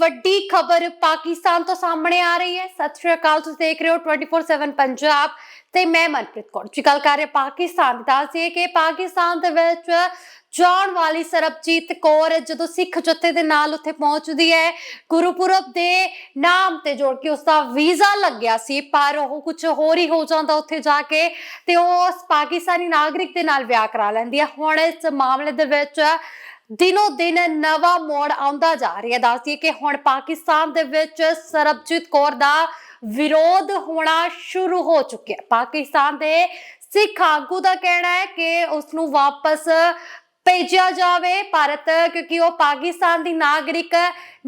ਵੱਡੀ ਖਬਰ ਪਾਕਿਸਤਾਨ ਤੋਂ ਸਾਹਮਣੇ ਆ ਰਹੀ ਹੈ। ਸਤਿ ਸ਼੍ਰੀ ਅਕਾਲ, ਤੁਸੀਂ ਦੇਖ ਰਹੇ ਹੋ 24/7 ਪੰਜਾਬ ਤੇ ਮੈਂ ਮਨਪ੍ਰੀਤ ਕੌਰ। ਜੀ, ਗੱਲ ਕਰ ਰਹੇ ਪਾਕਿਸਤਾਨ ਦੀ। ਦੱਸਦੀਏ ਕਿ ਪਾਕਿਸਤਾਨ ਦੇ ਵਿੱਚ ਜਾਣ ਵਾਲੀ ਸਰਬਜੀਤ ਕੌਰ ਜਦੋਂ ਸਿੱਖ ਜਥੇ ਦੇ ਨਾਲ ਉੱਥੇ ਪਹੁੰਚਦੀ ਹੈ, ਗੁਰਪੁਰਬ ਦੇ ਨਾਮ ਤੇ ਜੋੜ ਕੇ ਉਸ ਦਾ ਵੀਜ਼ਾ ਲੱਗਿਆ ਸੀ, ਪਰ ਉਹ ਕੁਝ ਹੋਰ ਹੀ ਹੋ ਜਾਂਦਾ ਉੱਥੇ ਜਾ ਕੇ ਤੇ ਉਹ ਪਾਕਿਸਤਾਨੀ ਨਾਗਰਿਕ ਦੇ ਨਾਲ ਵਿਆਹ ਕਰਾ ਲੈਂਦੀ ਹੈ। ਹੁਣ ਇਸ ਮਾਮਲੇ ਦੇ ਵਿੱਚ ਦਿਨੋ ਦਿਨ ਨਵਾਂ ਮੋੜ ਆਉਂਦਾ ਜਾ ਰਿਹਾ। ਦੱਸਦੀਏ ਕਿ ਹੁਣ ਪਾਕਿਸਤਾਨ ਦੇ ਵਿੱਚ ਸਰਬਜੀਤ ਕੌਰ ਦਾ ਵਿਰੋਧ ਹੋਣਾ ਸ਼ੁਰੂ ਹੋ ਚੁੱਕਿਆ ਪਾਕਿਸਤਾਨ ਦੇ ਸਿੱਖ ਆਗੂ ਦਾ ਕਹਿਣਾ ਹੈ ਕਿ ਉਸ ਨੂੰ ਵਾਪਸ ਭੇਜਿਆ ਜਾਵੇ ਭਾਰਤ, ਕਿਉਂਕਿ ਉਹ ਪਾਕਿਸਤਾਨ ਦੀ ਨਾਗਰਿਕ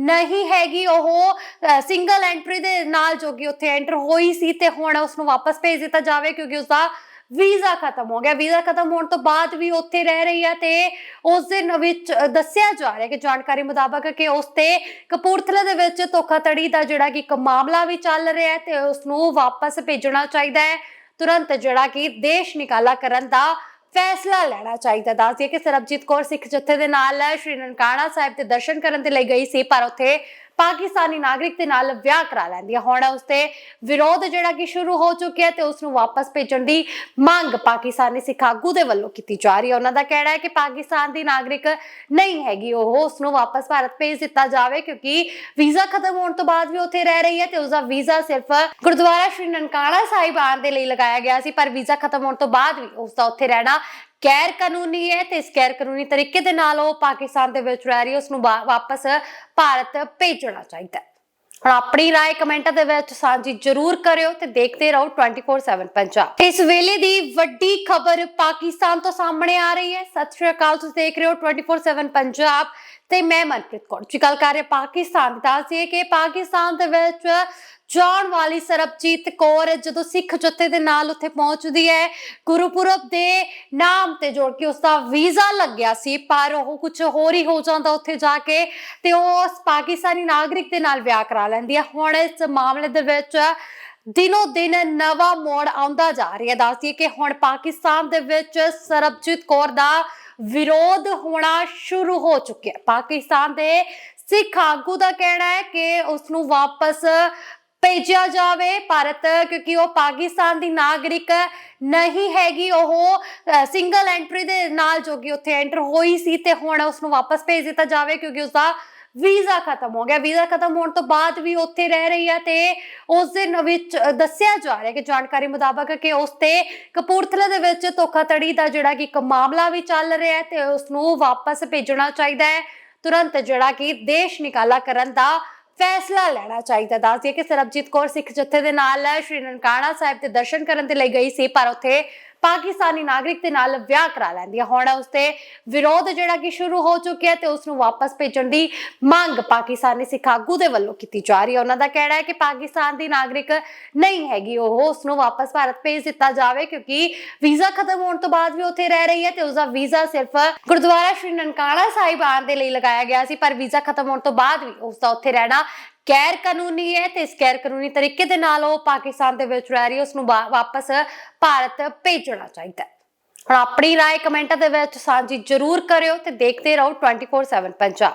ਨਹੀਂ ਹੈਗੀ। ਉਹ ਸਿੰਗਲ ਐਂਟਰੀ ਦੇ ਨਾਲ ਜੋ ਕਿ ਉੱਥੇ ਐਂਟਰ ਹੋਈ ਸੀ ਤੇ ਹੁਣ ਉਸ ਨੂੰ ਵਾਪਸ ਭੇਜ ਦਿੱਤਾ ਜਾਵੇ, ਕਿਉਂਕਿ ਉਸ ਦਾ ਵੀਜ਼ਾ ਖਤਮ ਹੋ ਗਿਆ। ਵੀਜ਼ਾ ਖਤਮ ਹੋਣ ਤੋਂ ਬਾਅਦ ਵੀ ਉੱਥੇ ਰਹਿ ਰਹੀ ਹੈ ਤੇ ਉਸ ਦੇ ਵਿੱਚ ਦੱਸਿਆ ਜਾ ਰਿਹਾ ਕਿ ਜਾਣਕਾਰੀ ਮੁਤਾਬਕ ਕਿ ਉਸ ਤੇ ਕਪੂਰਥਲੇ ਦੇ ਵਿੱਚ ਧੋਖਾਧੜੀ ਦਾ ਜਿਹੜਾ ਕਿ ਇੱਕ ਮਾਮਲਾ ਵੀ ਚੱਲ ਰਿਹਾ ਹੈ ਤੇ ਉਸ ਨੂੰ ਵਾਪਸ ਭੇਜਣਾ ਚਾਹੀਦਾ ਹੈ। ਤੁਰੰਤ ਜਿਹੜਾ ਕਿ ਦੇਸ਼ ਨਿਕਾਲਾ ਕਰਨ ਦਾ ਫੈਸਲਾ ਲੈਣਾ ਚਾਹੀਦਾ। ਦੱਸਦੀਏ ਕਿ ਸਰਬਜੀਤ ਕੌਰ ਸਿੱਖ ਜਥੇ ਦੇ ਨਾਲ ਸ਼੍ਰੀ ਨਨਕਾਣਾ ਸਾਹਿਬ ਦੇ ਦਰਸ਼ਨ ਕਰਨ ਦੇ ਲਈ ਗਈ ਸੀ, ਪਰ ਉੱਥੇ ਪਾਕਿਸਤਾਨੀ ਨਾਗਰਿਕ ਦੇ ਨਾਲ ਵਿਆਹ ਕਰਾ ਲੈਂਦੀ ਹੈ ਹੁਣ ਉਸ ਤੇ ਵਿਰੋਧ ਜਿਹੜਾ ਕਿ ਸ਼ੁਰੂ ਹੋ ਚੁੱਕਿਆ ਤੇ ਉਸ ਨੂੰ ਵਾਪਸ ਭੇਜਣ ਦੀ ਮੰਗ ਪਾਕਿਸਤਾਨੀ ਸਿੱਖ ਆਗੂ ਦੇ ਵੱਲੋਂ ਕੀਤੀ ਜਾ ਰਹੀ ਹੈ ਉਹਨਾਂ ਦਾ ਕਹਿਣਾ ਹੈ ਕਿ ਪਾਕਿਸਤਾਨ ਦੀ ਨਾਗਰਿਕ ਨਹੀਂ ਹੈਗੀ। ਉਹ ਉਸ ਨੂੰ ਵਾਪਸ ਭਾਰਤ ਭੇਜ ਦਿੱਤਾ ਜਾਵੇ ਕਿਉਂਕਿ ਵੀਜ਼ਾ ਖਤਮ ਹੋਣ ਤੋਂ ਬਾਅਦ ਵੀ ਉੱਥੇ ਰਹਿ ਰਹੀ ਹੈ ਤੇ ਉਸ ਦਾ ਵੀਜ਼ਾ ਸਿਰਫ ਗੁਰਦੁਆਰਾ ਸ਼੍ਰੀ ਨਨਕਾਣਾ ਸਾਹਿਬ ਆਉਣ ਦੇ ਲਈ ਲਗਾਇਆ ਗਿਆ ਸੀ, ਪਰ ਵੀਜ਼ਾ ਖਤਮ ਹੋਣ ਤੋਂ ਬਾਅਦ ਵੀ ਉਸ ਦਾ ਉੱਥੇ ਰਹਿਣਾ ਗੈਰ ਕਾਨੂੰਨੀ ਹੈ ਤੇ ਇਸ ਗੈਰ ਕਾਨੂੰਨੀ ਤਰੀਕੇ ਦੇ ਨਾਲ ਉਹ ਪਾਕਿਸਤਾਨ ਦੇ ਵਿੱਚ ਰਹਿ ਰਹੀ ਹੈ ਉਸ ਨੂੰ ਵਾ- ਵਾਪਸ ਭਾਰਤ ਭੇਜਣਾ ਚਾਹੀਦਾ ਹੈ ਹੁਣ ਆਪਣੀ رائے ਕਮੈਂਟਾਂ ਦੇ ਵਿੱਚ ਸਾਂਝੀ ਜ਼ਰੂਰ ਕਰਿਓ ਤੇ ਦੇਖਦੇ ਰਹੋ 24/7 ਪੰਜਾਬ ਇਸ ਵੇਲੇ ਦੀ ਵੱਡੀ ਖਬਰ ਪਾਕਿਸਤਾਨ ਤੋਂ ਸਾਹਮਣੇ ਆ ਰਹੀ ਹੈ ਸਤਿ ਸ਼੍ਰੀ ਅਕਾਲ ਤੁਸੀਂ ਦੇਖ ਰਹੇ ਹੋ 24/7 ਪੰਜਾਬ ਤੇ ਮੈਂ ਮਨਪ੍ਰੀਤ ਕੌਰ। ਜੀ, ਗੱਲ ਕਰ ਰਹੇ ਪਾਕਿਸਤਾਨ ਦੀ। ਦੱਸਦੀਏ ਕਿ ਪਾਕਿਸਤਾਨ ਦੇ ਵਿੱਚ ਜਾਣ ਵਾਲੀ ਸਰਬਜੀਤ ਕੌਰ ਜਦੋਂ ਸਿੱਖ ਜਥੇ ਦੇ ਨਾਲ ਉੱਥੇ ਪਹੁੰਚਦੀ ਹੈ, ਗੁਰਪੁਰਬ ਦੇ ਨਾਮ ਤੇ ਜੋੜ ਕੇ ਉਸ ਦਾ ਵੀਜ਼ਾ ਲੱਗਿਆ ਸੀ, ਪਰ ਉਹ ਕੁਝ ਹੋਰ ਹੀ ਹੋ ਜਾਂਦਾ ਉੱਥੇ ਜਾ ਕੇ ਤੇ ਉਹ ਉਸ ਪਾਕਿਸਤਾਨੀ ਨਾਗਰਿਕ ਦੇ ਨਾਲ ਵਿਆਹ ਕਰਾ ਲੈਂਦੀ ਹੈ। ਹੁਣ ਇਸ ਮਾਮਲੇ ਦੇ ਵਿੱਚ ਦਿਨੋ ਦਿਨ ਨਵਾਂ ਮੋੜ ਆਉਂਦਾ ਜਾ ਰਿਹਾ। ਦੱਸਦੀ ਕਿ ਹੁਣ ਪਾਕਿਸਤਾਨ ਦੇ ਵਿੱਚ ਸਰਬਜੀਤ ਕੌਰ ਦਾ ਵਿਰੋਧ ਹੋਣਾ ਸ਼ੁਰੂ ਹੋ ਚੁੱਕਿਆ ਪਾਕਿਸਤਾਨ ਦੇ ਸਿੱਖ ਆਗੂ ਦਾ ਕਹਿਣਾ ਹੈ ਕਿ ਉਸ ਨੂੰ ਵਾਪਸ ਭੇਜਿਆ ਜਾਵੇ। ਭਾਰਤ, ਕਿਉਂਕਿ ਉਹ ਪਾਕਿਸਤਾਨ ਦੀ ਨਾਗਰਿਕ ਨਹੀਂ ਹੈਗੀ, ਉਹ ਸਿੰਗਲ ਐਂਟਰੀ ਦੇ ਨਾਲ ਜੋ ਕਿ ਉੱਥੇ ਐਂਟਰ ਹੋਈ ਸੀ ਤੇ ਹੁਣ ਉਸ ਨੂੰ ਵਾਪਸ ਭੇਜ ਦਿੱਤਾ ਜਾਵੇ, ਕਿਉਂਕਿ ਉਸ ਦਾ ਵੀਜ਼ਾ ਖਤਮ ਹੋ ਗਿਆ। ਵੀਜ਼ਾ ਖਤਮ ਹੋਣ ਤੋਂ ਬਾਅਦ ਵੀ ਉੱਥੇ ਰਹਿ ਰਹੀ ਹੈ ਤੇ ਉਸ ਦੇ ਵਿੱਚ ਦੱਸਿਆ ਜਾ ਰਿਹਾ ਕਿ ਜਾਣਕਾਰੀ ਮੁਤਾਬਕ ਕਿ ਉਸ ਤੇ ਕਪੂਰਥਲੇ ਦੇ ਵਿੱਚ ਧੋਖਾਧੜੀ ਦਾ ਜਿਹੜਾ ਕਿ ਇੱਕ ਮਾਮਲਾ ਵੀ ਚੱਲ ਰਿਹਾ ਹੈ ਤੇ ਉਸ ਨੂੰ ਵਾਪਸ ਭੇਜਣਾ ਚਾਹੀਦਾ ਹੈ। ਤੁਰੰਤ ਜਿਹੜਾ ਕਿ ਦੇਸ਼ ਨਿਕਾਲਾ ਕਰਨ ਦਾ ਫੈਸਲਾ ਲੈਣਾ ਚਾਹੀਦਾ। ਦੱਸਦੀਏ ਕਿ ਸਰਬਜੀਤ ਕੌਰ ਸਿੱਖ ਜਥੇ ਦੇ ਨਾਲ, ਸ਼੍ਰੀ ਨਨਕਾਣਾ ਸਾਹਿਬ ਦੇ ਦਰਸ਼ਨ ਕਰਨ ਦੇ ਲਈ ਗਈ ਸੀ, ਪਰ ਉੱਥੇ ਪਾਕਿਸਤਾਨੀ ਨਾਗਰਿਕ ਦੇ ਨਾਲ ਵਿਆਹ ਕਰਾ ਲੈਂਦੀ ਹੈ ਹੁਣ। ਉਸ ਤੇ ਵਿਰੋਧ ਜਿਹੜਾ ਕਿ ਸ਼ੁਰੂ ਹੋ ਚੁੱਕਿਆ ਤੇ ਉਸ ਨੂੰ ਵਾਪਸ ਭੇਜਣ ਦੀ ਮੰਗ ਪਾਕਿਸਤਾਨੀ ਸਿੱਖ ਆਗੂ ਦੇ ਵੱਲੋਂ ਕੀਤੀ ਜਾ ਰਹੀ ਹੈ। ਉਹਨਾਂ ਦਾ ਕਹਿਣਾ ਹੈ ਕਿ ਪਾਕਿਸਤਾਨ ਦੀ ਨਾਗਰਿਕ ਨਹੀਂ ਹੈਗੀ। ਉਹ ਉਸ ਨੂੰ ਵਾਪਸ ਭਾਰਤ ਭੇਜ ਦਿੱਤਾ ਜਾਵੇ ਕਿਉਂਕਿ ਵੀਜ਼ਾ ਖਤਮ ਹੋਣ ਤੋਂ ਬਾਅਦ ਵੀ ਉੱਥੇ ਰਹਿ ਰਹੀ ਹੈ ਤੇ ਉਸ ਦਾ ਵੀਜ਼ਾ ਸਿਰਫ ਗੁਰਦੁਆਰਾ ਸ਼੍ਰੀ ਨਨਕਾਣਾ ਸਾਹਿਬ ਆਉਣ ਦੇ ਲਈ ਲਗਾਇਆ ਗਿਆ ਸੀ, ਪਰ ਵੀਜ਼ਾ ਖਤਮ ਹੋਣ ਤੋਂ ਬਾਅਦ ਵੀ ਉਸ ਦਾ ਉੱਥੇ ਰਹਿਣਾ ਗੈਰ ਕਾਨੂੰਨੀ ਹੈ ਤੇ ਇਸ ਗੈਰ ਕਾਨੂੰਨੀ ਤਰੀਕੇ ਦੇ ਨਾਲ ਉਹ ਪਾਕਿਸਤਾਨ ਦੇ ਵਿੱਚ ਰਹਿ ਰਹੀ ਹੈ ਉਸ ਨੂੰ ਵਾ- ਵਾਪਸ ਭਾਰਤ ਭੇਜਣਾ ਚਾਹੀਦਾ ਹੈ ਹੁਣ ਆਪਣੀ رائے ਕਮੈਂਟਾਂ ਦੇ ਵਿੱਚ ਸਾਂਝੀ ਜ਼ਰੂਰ ਕਰਿਓ ਤੇ ਦੇਖਦੇ ਰਹੋ 24/7 ਪੰਜਾਬ